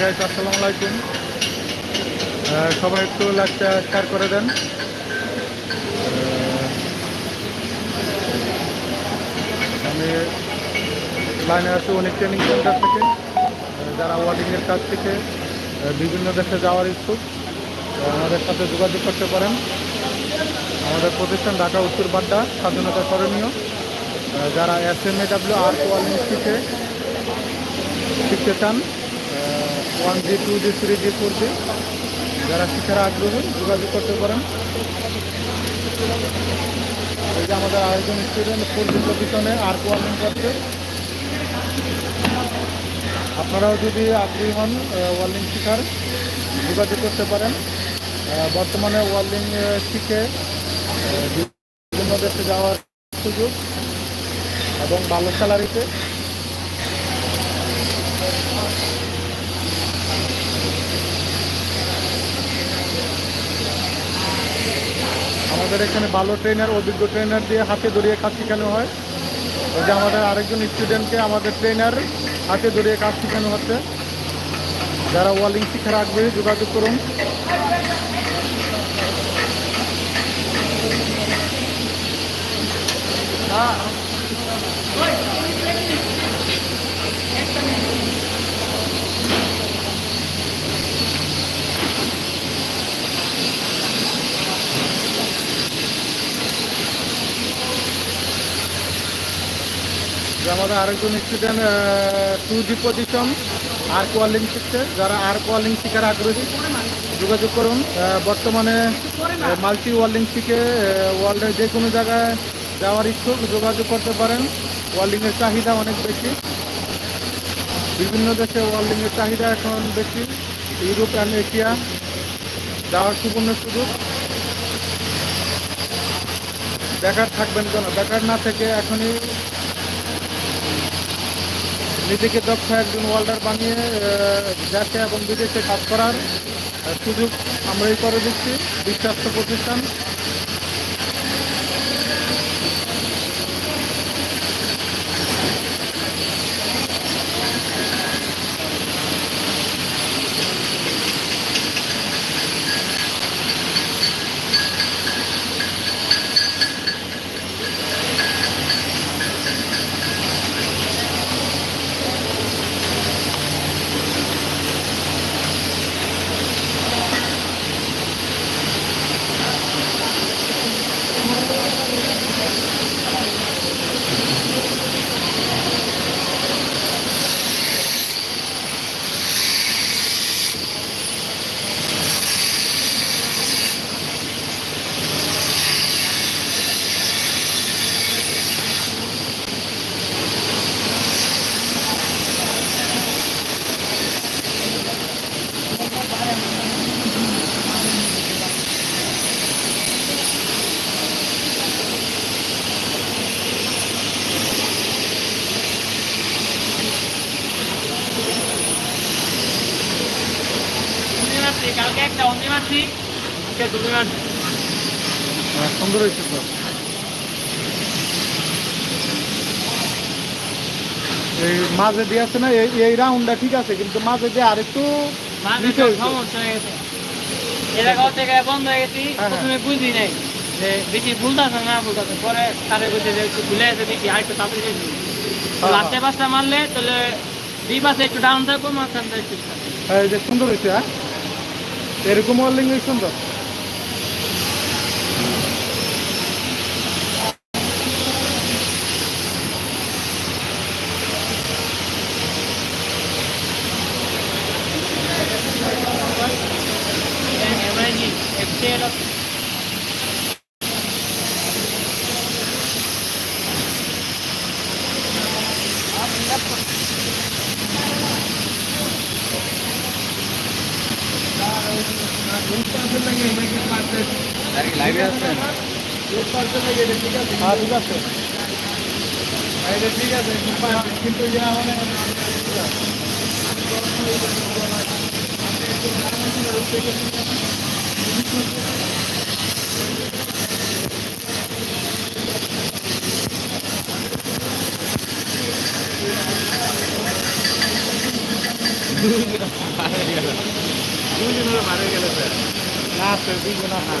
Guys আসসালামু আলাইকুম। সবাই একটু লাইকটা শেয়ার করে দেন। আমি লাইনে আছি অনেক ট্রেনিং সেন্টার থেকে যারা ওয়ার্ডিংয়ের কাছ থেকে বিভিন্ন দেশে যাওয়ার ইচ্ছুক আমাদের সাথে যোগাযোগ করতে পারেন। আমাদের প্রতিষ্ঠান ঢাকা উত্তর বাড্ডা, স্বাধীনতা স্মরণীয়। যারা এস এম এ ডাব্লিউ আর কোয়ালিং শিখে শিখতে চান one G, two G, three G, four G. যারা শিখার আগ্রহী, যোগাযোগ করতে পারেন। এই যে আমাদের আরেকজন স্টুডেন্ট ফোর জি প্রতিষ্ঠানে আর কোয়ালিং করছে। আপনারাও যদি আগ্রহী হন ওয়ার্লিং শিখার যোগাযোগ করতে পারেন। বর্তমানে ওয়ার্লিং শিখে বিভিন্ন দেশে যাওয়ার সুযোগ এবং ভালো স্যালারিতে আমাদের এখানে ভালো ট্রেনার অভিজ্ঞ ট্রেনার দিয়ে হাতে ধরিয়ে কাজ শেখানো হয়। ওই যে আমাদের আরেকজন স্টুডেন্টকে আমাদের ট্রেনার হাতে ধরিয়ে কাজ শেখানো হচ্ছে। যারা ওয়ালিং শিখার আগ্রহী যোগাযোগ করুন। যে আমাদের আরেকজন স্টুডেন্ট টু জি পজিশন আর কোয়ালিং শিখছে, যারা আর কোয়ালিং শিখার আগ্রহী, যোগাযোগ করুন। বর্তমানে মাল্টি ওয়ার্লিং শিখে ওয়ার্ল্ডের যে কোনো জায়গায় যাওয়ার ইচ্ছুক, যোগাযোগ করতে পারেন। ওয়ার্ল্ডিংয়ের চাহিদা অনেক বেশি। বিভিন্ন দেশে ওয়ার্ল্ডিংয়ের চাহিদা এখন বেশি। ইউরোপ অ্যান্ড এশিয়া যাওয়ার সুবর্ণ সুযোগ। বেকার থাকবেন কেন? বেকার না থেকে এখনই নিজেকে দক্ষ একজন ওয়ার্ল্ডার বানিয়ে দেশে এবং বিদেশে কাজ করার সুযোগ আমরাই করে দিচ্ছি, বিশ্বাস্ত প্রতিষ্ঠান। আজকে হ্যাঁ, সুন্দর হয়েছে তো এই মাঝে দিয়ে আছে না এই রাউন্ডটা ঠিক আছে কিন্তু মাঝে দিয়ে। সমস্যা হয়ে গেছে এ জায়গা থেকে বন্ধ হয়ে গেছি। প্রথমে বুঝি নাই যে বেশি ভুলতেছে না ভুলতেছে পরে তারে বুঝে যে একটু ভুলে আছে দেখি আর একটু তাড়াতাড়ি লাস্টে পাঁচটা মারলে তাহলে দুই পাশে একটু ডাউন থাকব মাঝখানটা একটু up থাকবে। সুন্দর হয়েছে হ্যাঁ এরকম ওয়ার্লিং সুন্দর হ্যাঁ ঠিক আছে ঠিক আছে কিন্তু ইয়ে মানে না স্যার দিবে না হ্যাঁ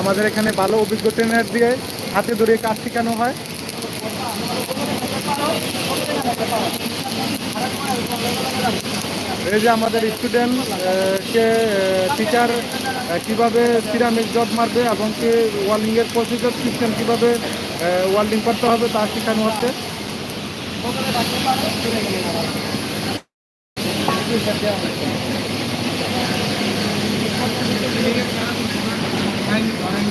আমাদের এখানে ভালো অভিজ্ঞ ট্রেনার দিয়ে হাতে ধরে কাজ শেখানো হয়। এই যে আমাদের স্টুডেন্ট কে টিচার কীভাবে সিরামিক জব মারবে এবং কি ওয়ার্ল্ডিংয়ের প্রসিজার সিস্টেম কীভাবে ওয়ার্লিং করতে হবে তা শেখানো হচ্ছে।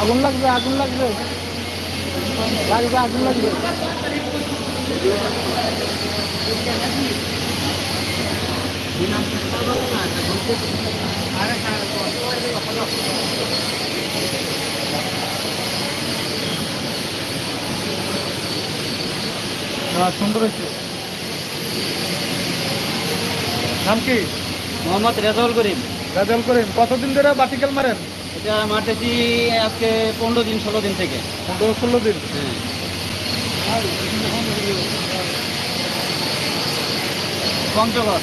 আগুন লাগবে আগুন লাগবে। লাগবে আগুন লাগবে। হ্যাঁ সুন্দর হয়েছে। নাম কি? মোহাম্মদ রেজাউল করিম। রেজাউল করিম কতদিন ধরে বাটিকেল মারেন? এটা মারতেছি আজকে পনেরো দিন ষোলো দিন থেকে। পনেরো ষোলো দিন? হ্যাঁ। পঞ্চগড়।